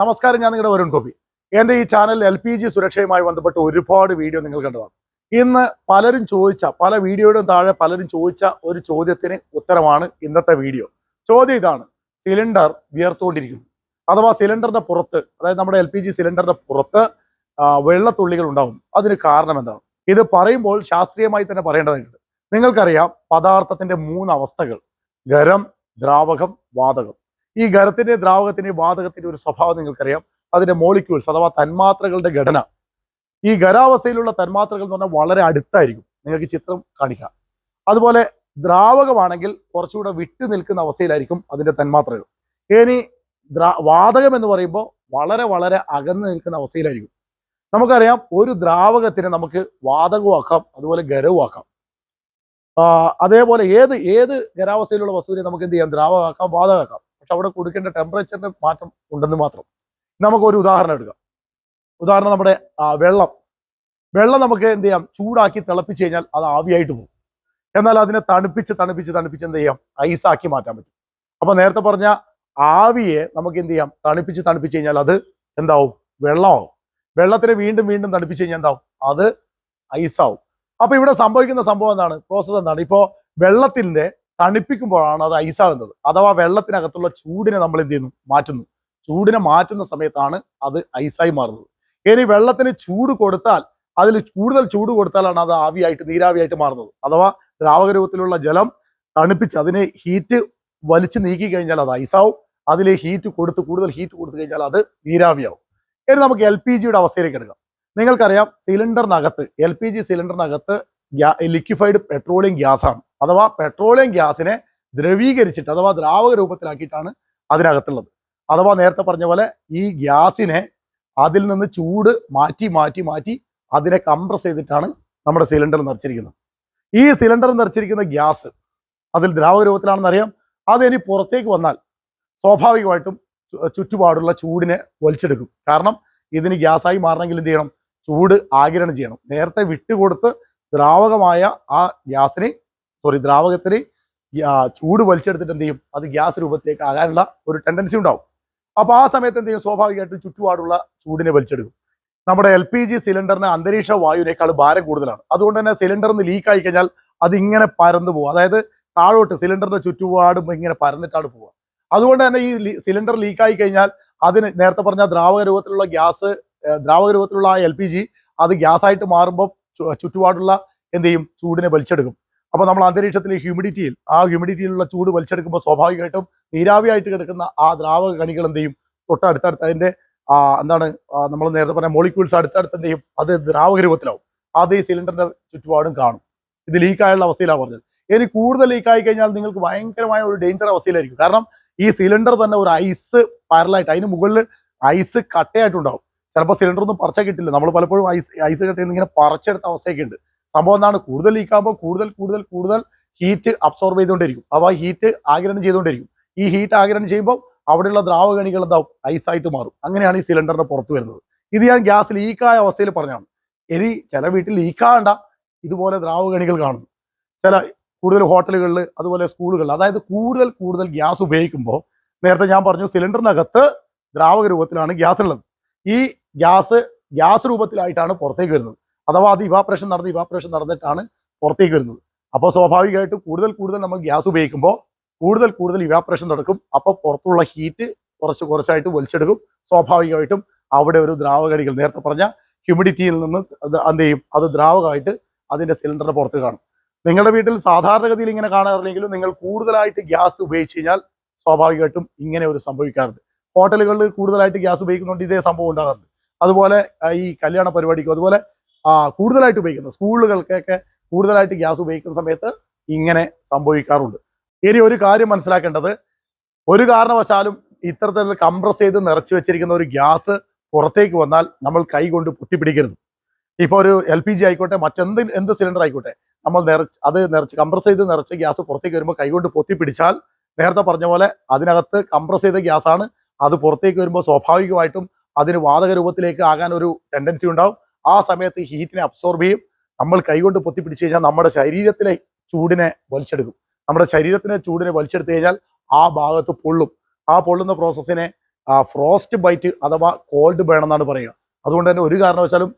നമസ്കാരം ഞാൻ നിങ്ങളുടെ വരുൺ കോപ്പി എന്റെ ഈ ചാനൽ എൽ പി ജി സുരക്ഷയുമായി ബന്ധപ്പെട്ട് ഒരുപാട് വീഡിയോ നിങ്ങൾ കണ്ടതാണ്. ഇന്ന് പലരും ചോദിച്ച പല വീഡിയോയുടെ താഴെ പലരും ചോദിച്ച ഒരു ചോദ്യത്തിന് ഉത്തരമാണ് ഇന്നത്തെ വീഡിയോ. ചോദ്യം ഇതാണ് സിലിണ്ടർ വിയർത്തുകൊണ്ടിരിക്കുന്നു. അഥവാ സിലിണ്ടറിന്റെ പുറത്ത് അതായത് നമ്മുടെ എൽ പി ജി സിലിണ്ടറിന്റെ പുറത്ത് വെള്ളത്തുള്ളികൾ ഉണ്ടാവും. അതിന് കാരണം എന്താണ്? ഇത് പറയുമ്പോൾ ശാസ്ത്രീയമായി തന്നെ പറയേണ്ടതുണ്ട്. നിങ്ങൾക്കറിയാം പദാർത്ഥത്തിന്റെ മൂന്ന് അവസ്ഥകൾ. ഖരം ദ്രാവകം വാതകം. ഈ ഖരത്തിന്റെ ദ്രാവകത്തിന്റെ വാതകത്തിന്റെ ഒരു സ്വഭാവം നിങ്ങൾക്കറിയാം. അതിന്റെ മോളിക്യൂൾസ് അഥവാ തന്മാത്രകളുടെ ഘടന. ഈ ഖരാവസ്ഥയിലുള്ള തന്മാത്രകൾ എന്ന് പറഞ്ഞാൽ വളരെ അടുത്തായിരിക്കും. നിങ്ങൾക്ക് ചിത്രം കാണിക്കാം. അതുപോലെ ദ്രാവകമാണെങ്കിൽ കുറച്ചുകൂടെ വിട്ടു നിൽക്കുന്ന അവസ്ഥയിലായിരിക്കും അതിന്റെ തന്മാത്രകൾ. ഇനി വാതകം എന്ന് പറയുമ്പോൾ വളരെ വളരെ അകന്നു നിൽക്കുന്ന അവസ്ഥയിലായിരിക്കും. നമുക്കറിയാം ഒരു ദ്രാവകത്തിന് നമുക്ക് വാതകമാക്കാം അതുപോലെ ഖരവുമാക്കാം അതേപോലെ ഏത് ഏത് ഖരാവസ്ഥയിലുള്ള വസ്തുവിനെ നമുക്ക് എന്ത് ചെയ്യാം? ദ്രാവകമാക്കാം വാതകമാക്കാം പക്ഷെ അവിടെ കൊടുക്കേണ്ട ടെമ്പറേച്ചറിന്റെ മാറ്റം ഉണ്ടെന്ന് മാത്രം. നമുക്കൊരു ഉദാഹരണം എടുക്കാം. ഉദാഹരണം നമ്മുടെ വെള്ളം. വെള്ളം നമുക്ക് എന്ത് ചെയ്യാം? ചൂടാക്കി തിളപ്പിച്ച് കഴിഞ്ഞാൽ അത് ആവിയായിട്ട് പോകും. എന്നാൽ അതിനെ തണുപ്പിച്ച് തണുപ്പിച്ച് തണുപ്പിച്ച് എന്ത് ചെയ്യാം? ഐസാക്കി മാറ്റാൻ പറ്റും. അപ്പൊ നേരത്തെ പറഞ്ഞ ആവിയെ നമുക്ക് എന്ത് ചെയ്യാം? തണുപ്പിച്ച് തണുപ്പിച്ച് കഴിഞ്ഞാൽ അത് എന്താവും? വെള്ളമാവും. വെള്ളത്തിനെ വീണ്ടും വീണ്ടും തണുപ്പിച്ച് കഴിഞ്ഞാൽ എന്താവും? അത് ഐസാവും അപ്പൊ ഇവിടെ സംഭവിക്കുന്ന സംഭവം എന്താണ്? പ്രോസസ് എന്താണ്? ഇപ്പോ വെള്ളത്തിന്റെ തണുപ്പിക്കുമ്പോഴാണ് അത് ഐസാകുന്നത് അഥവാ വെള്ളത്തിനകത്തുള്ള ചൂടിനെ നമ്മൾ എന്ത് ചെയ്യുന്നു? മാറ്റുന്നു. ചൂടിനെ മാറ്റുന്ന സമയത്താണ് അത് ഐസായി മാറുന്നത്. ഇനി വെള്ളത്തിന് ചൂട് കൊടുത്താൽ അതിൽ കൂടുതൽ ചൂട് കൊടുത്താലാണ് അത് ആവിയായിട്ട് നീരാവിയായിട്ട് മാറുന്നത്. അഥവാ ദ്രാവക രൂപത്തിലുള്ള ജലം തണുപ്പിച്ച് അതിനെ ഹീറ്റ് വലിച്ചു നീക്കി കഴിഞ്ഞാൽ അത് ഐസാവും അതിൽ ഹീറ്റ് കൊടുത്ത് കൂടുതൽ ഹീറ്റ് കൊടുത്തു കഴിഞ്ഞാൽ അത് നീരാവിയാവും. ഇനി നമുക്ക് എൽ പി ജിയുടെ അവസ്ഥയിലേക്ക് എടുക്കാം. നിങ്ങൾക്കറിയാം സിലിണ്ടറിനകത്ത് എൽ പി ജി സിലിണ്ടറിനകത്ത് ലിക്വിഫൈഡ് പെട്രോളിയം ഗ്യാസാണ്. അഥവാ പെട്രോളിയം ഗ്യാസിനെ ദ്രവീകരിച്ചിട്ട് അഥവാ ദ്രാവക രൂപത്തിലാക്കിയിട്ടാണ് അതിനകത്തുള്ളത്. അഥവാ നേരത്തെ പറഞ്ഞ പോലെ ഈ ഗ്യാസിനെ അതിൽ നിന്ന് ചൂട് മാറ്റി മാറ്റി മാറ്റി അതിനെ കംപ്രസ് ചെയ്തിട്ടാണ് നമ്മുടെ സിലിണ്ടർ നിറച്ചിരിക്കുന്നത്. ഈ സിലിണ്ടർ നിറച്ചിരിക്കുന്ന ഗ്യാസ് അതിൽ ദ്രാവക രൂപത്തിലാണെന്ന് അറിയാം അത് ഇനി പുറത്തേക്ക് വന്നാൽ സ്വാഭാവികമായിട്ടും ചുറ്റുപാടുള്ള ചൂടിനെ വലിച്ചെടുക്കും. കാരണം ഇതിന് ഗ്യാസായി മാറണമെങ്കിൽ എന്ത് ചെയ്യണം? ചൂട് ആഗിരണം ചെയ്യണം. നേരത്തെ വിട്ടുകൊടുത്ത് ദ്രാവകമായ ആ ഗ്യാസിനെ സോറി ദ്രാവകത്തിന് ചൂട് വലിച്ചെടുത്തിട്ട് എന്ത് ചെയ്യും? അത് ഗ്യാസ് രൂപത്തിലേക്ക് ആകാനുള്ള ഒരു ടെൻഡൻസി ഉണ്ടാവും. അപ്പൊ ആ സമയത്ത് എന്ത് ചെയ്യും? സ്വാഭാവികമായിട്ടും ചുറ്റുപാടുള്ള ചൂടിനെ വലിച്ചെടുക്കും. നമ്മുടെ എൽ പി ജി സിലിണ്ടറിന് അന്തരീക്ഷ വായുവിനേക്കാൾ ഭാരം കൂടുതലാണ്. അതുകൊണ്ട് തന്നെ സിലിണ്ടറിന് ലീക്ക് ആയി കഴിഞ്ഞാൽ അത് ഇങ്ങനെ പരന്നു പോകും അതായത് താഴോട്ട് സിലിണ്ടറിന്റെ ചുറ്റുപാടും ഇങ്ങനെ പരന്നിട്ടാണ് പോവുക. അതുകൊണ്ട് തന്നെ ഈ സിലിണ്ടർ ലീക്ക് ആയി കഴിഞ്ഞാൽ അതിന് നേരത്തെ പറഞ്ഞ ദ്രാവക രൂപത്തിലുള്ള ഗ്യാസ് ദ്രാവക രൂപത്തിലുള്ള എൽ പി ജി അത് ഗ്യാസ് ആയിട്ട് മാറുമ്പോൾ ചുറ്റുപാടുള്ള എന്ത് ചെയ്യും? ചൂടിനെ വലിച്ചെടുക്കും. അപ്പൊ നമ്മൾ അന്തരീക്ഷത്തിലെ ഹ്യൂമിഡിറ്റിയിൽ ആ ഹ്യൂമിഡിറ്റിയിലുള്ള ചൂട് വലിച്ചെടുക്കുമ്പോൾ സ്വാഭാവികമായിട്ടും നീരാവിയായിട്ട് കിടക്കുന്ന ആ ദ്രാവക കണികൾ എന്ത് ചെയ്യും? തൊട്ടടുത്തടുത്ത് അതിന്റെ ആ, എന്താണ് നമ്മൾ നേരത്തെ പറഞ്ഞ മോളിക്യൂൾസ് അടുത്തടുത്ത് എന്ത് ചെയ്യും? അത് ദ്രാവക രൂപത്തിലാവും. അത് ഈ സിലിണ്ടറിന്റെ ചുറ്റുപാടും കാണും. ഇത് ലീക്കായുള്ള അവസ്ഥയിലാണ് പറഞ്ഞത്. ഇനി കൂടുതൽ ലീക്കായി കഴിഞ്ഞാൽ നിങ്ങൾക്ക് ഭയങ്കരമായ ഒരു ഡേഞ്ചർ അവസ്ഥയിലായിരിക്കും. കാരണം ഈ സിലിണ്ടർ തന്നെ ഒരു ഐസ് പാരലായിട്ട് അതിന് മുകളിൽ ഐസ് കട്ടയായിട്ടുണ്ടാവും. ചിലപ്പോൾ സിലിണ്ടർ ഒന്നും പറിച്ചാൽ കിട്ടില്ല. നമ്മൾ പലപ്പോഴും ഐസ് ഐസ് കട്ടയിൽ നിന്ന് ഇങ്ങനെ പറിച്ചെടുത്ത അവസ്ഥയൊക്കെ ഉണ്ട്. സംഭവം എന്താണ്? കൂടുതൽ ലീക്കാകുമ്പോൾ കൂടുതൽ കൂടുതൽ കൂടുതൽ ഹീറ്റ് അബ്സോർബ് ചെയ്തുകൊണ്ടിരിക്കും. അപ്പോൾ ആ ഹീറ്റ് ആഗിരണം ചെയ്തുകൊണ്ടിരിക്കും. ഈ ഹീറ്റ് ആഗിരണം ചെയ്യുമ്പോൾ അവിടെയുള്ള ദ്രാവകണികൾ എന്താവും? ഐസായിട്ട് മാറും. അങ്ങനെയാണ് ഈ സിലിണ്ടറിന്റെ പുറത്ത് വരുന്നത്. ഇത് ഞാൻ ഗ്യാസ് ലീക്കായ അവസ്ഥയിൽ പറഞ്ഞാണ് ഇനി ചില വീട്ടിൽ ലീക്കാണ്ട ഇതുപോലെ ദ്രാവകണികൾ കാണുന്നു ചില കൂടുതൽ ഹോട്ടലുകളിൽ അതുപോലെ സ്കൂളുകളിൽ അതായത് കൂടുതൽ കൂടുതൽ ഗ്യാസ് ഉപയോഗിക്കുമ്പോൾ നേരത്തെ ഞാൻ പറഞ്ഞു സിലിണ്ടറിനകത്ത് ദ്രാവക രൂപത്തിലാണ് ഗ്യാസ് ഉള്ളത്. ഈ ഗ്യാസ് ഗ്യാസ് രൂപത്തിലായിട്ടാണ് പുറത്തേക്ക് വരുന്നത്. അഥവാ അത് ഇവാപ്രേഷൻ നടന്ന് ഇവാപ്രേഷൻ നടന്നിട്ടാണ് പുറത്തേക്ക് വരുന്നത്. അപ്പോൾ സ്വാഭാവികമായിട്ട് കൂടുതൽ കൂടുതൽ നമ്മൾ ഗ്യാസ് ഉപയോഗിക്കുമ്പോൾ കൂടുതൽ കൂടുതൽ ഇവാപ്രേഷൻ നടക്കും. അപ്പോൾ പുറത്തുള്ള ഹീറ്റ് കുറച്ച് കുറച്ചായിട്ട് വലിച്ചെടുക്കും. സ്വാഭാവികമായിട്ടും അവിടെ ഒരു ദ്രാവകടികൾ നേരത്തെ പറഞ്ഞ ഹ്യൂമിഡിറ്റിയിൽ നിന്ന് എന്ത് ചെയ്യും? അത് ദ്രാവകമായിട്ട് അതിന്റെ സിലിണ്ടറിന് പുറത്ത് കാണും. നിങ്ങളുടെ വീട്ടിൽ സാധാരണഗതിയിൽ ഇങ്ങനെ കാണാറില്ലെങ്കിലും നിങ്ങൾ കൂടുതലായിട്ട് ഗ്യാസ് ഉപയോഗിച്ച് കഴിഞ്ഞാൽ സ്വാഭാവികമായിട്ടും ഇങ്ങനെ ഒരു സംഭവിക്കാറുണ്ട്. ഹോട്ടലുകളിൽ കൂടുതലായിട്ട് ഗ്യാസ് ഉപയോഗിക്കുന്നുണ്ട് ഇതേ സംഭവം ഉണ്ടാകാറുണ്ട്. അതുപോലെ ഈ കല്യാണ പരിപാടിക്കും അതുപോലെ കൂടുതലായിട്ട് ഉപയോഗിക്കുന്നത് സ്കൂളുകൾക്കൊക്കെ കൂടുതലായിട്ട് ഗ്യാസ് ഉപയോഗിക്കുന്ന സമയത്ത് ഇങ്ങനെ സംഭവിക്കാറുണ്ട്. ഇനി ഒരു കാര്യം മനസ്സിലാക്കേണ്ടത്. ഒരു കാരണവശാലും ഇത്തരത്തിൽ കംപ്രസ് ചെയ്ത് നിറച്ചു വെച്ചിരിക്കുന്ന ഒരു ഗ്യാസ് പുറത്തേക്ക് വന്നാൽ നമ്മൾ കൈ കൊണ്ട് പൊട്ടിപ്പിടിക്കരുത്. ഇപ്പോൾ ഒരു എൽ പി ജി ആയിക്കോട്ടെ മറ്റെന്ത് എന്ത് സിലിണ്ടർ ആയിക്കോട്ടെ നമ്മൾ നിറച്ച് അത് നിറച്ച് കംപ്രസ് ചെയ്ത് നിറച്ച് ഗ്യാസ് പുറത്തേക്ക് വരുമ്പോൾ കൈകൊണ്ട് പൊത്തിപ്പിടിച്ചാൽ നേരത്തെ പറഞ്ഞ പോലെ അതിനകത്ത് കംപ്രസ് ചെയ്ത ഗ്യാസാണ്. അത് പുറത്തേക്ക് വരുമ്പോൾ സ്വാഭാവികമായിട്ടും അതിന് വാതക രൂപത്തിലേക്ക് ആകാൻ ഒരു ടെൻഡൻസി ഉണ്ടാവും. ആ സമയത്ത് ഹീറ്റിനെ അബ്സോർബ് ചെയ്യും. നമ്മൾ കൈകൊണ്ട് പൊത്തിപ്പിടിച്ച് കഴിഞ്ഞാൽ നമ്മുടെ ശരീരത്തിലെ ചൂടിനെ വലിച്ചെടുക്കും. നമ്മുടെ ശരീരത്തിലെ ചൂടിനെ വലിച്ചെടുത്തു കഴിഞ്ഞാൽ ആ ഭാഗത്ത് പൊള്ളും. ആ പൊള്ളുന്ന പ്രോസസ്സിനെ ഫ്രോസ്റ്റ് ബൈറ്റ് അഥവാ കോൾഡ് ബേൺ എന്നാണ് പറയുക. അതുകൊണ്ട് തന്നെ ഒരു കാരണവശാലും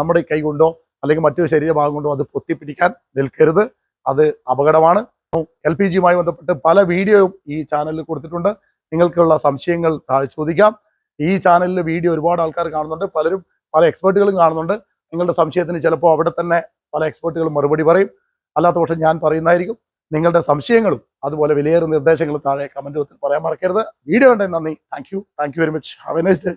നമ്മുടെ കൈ കൊണ്ടോ അല്ലെങ്കിൽ മറ്റൊരു ശരീരഭാഗം കൊണ്ടോ അത് പൊത്തിപ്പിടിക്കാൻ നിൽക്കരുത്. അത് അപകടമാണ്. എൽ പി ജിയുമായി ബന്ധപ്പെട്ട് പല വീഡിയോയും ഈ ചാനലിൽ കൊടുത്തിട്ടുണ്ട്. നിങ്ങൾക്കുള്ള സംശയങ്ങൾ താഴെ ചോദിക്കാം. ഈ ചാനലിൽ വീഡിയോ ഒരുപാട് ആൾക്കാർ കാണുന്നുണ്ട്. പലരും പല എക്സ്പേർട്ടുകളും കാണുന്നുണ്ട്. നിങ്ങളുടെ സംശയത്തിന് ചിലപ്പോൾ അവിടെ തന്നെ പല എക്സ്പേർട്ടുകളും മറുപടി പറയും. അല്ലാത്ത പക്ഷം ഞാൻ പറയുന്നതായിരിക്കും. നിങ്ങളുടെ സംശയങ്ങളും അതുപോലെ വിലയേറെ നിർദ്ദേശങ്ങളും താഴെ കമന്റ് ബോക്സിൽ പറയാൻ മറക്കരുത്. വീഡിയോ ഉണ്ടെങ്കിൽ നന്ദി. Thank you thank you very much have a nice day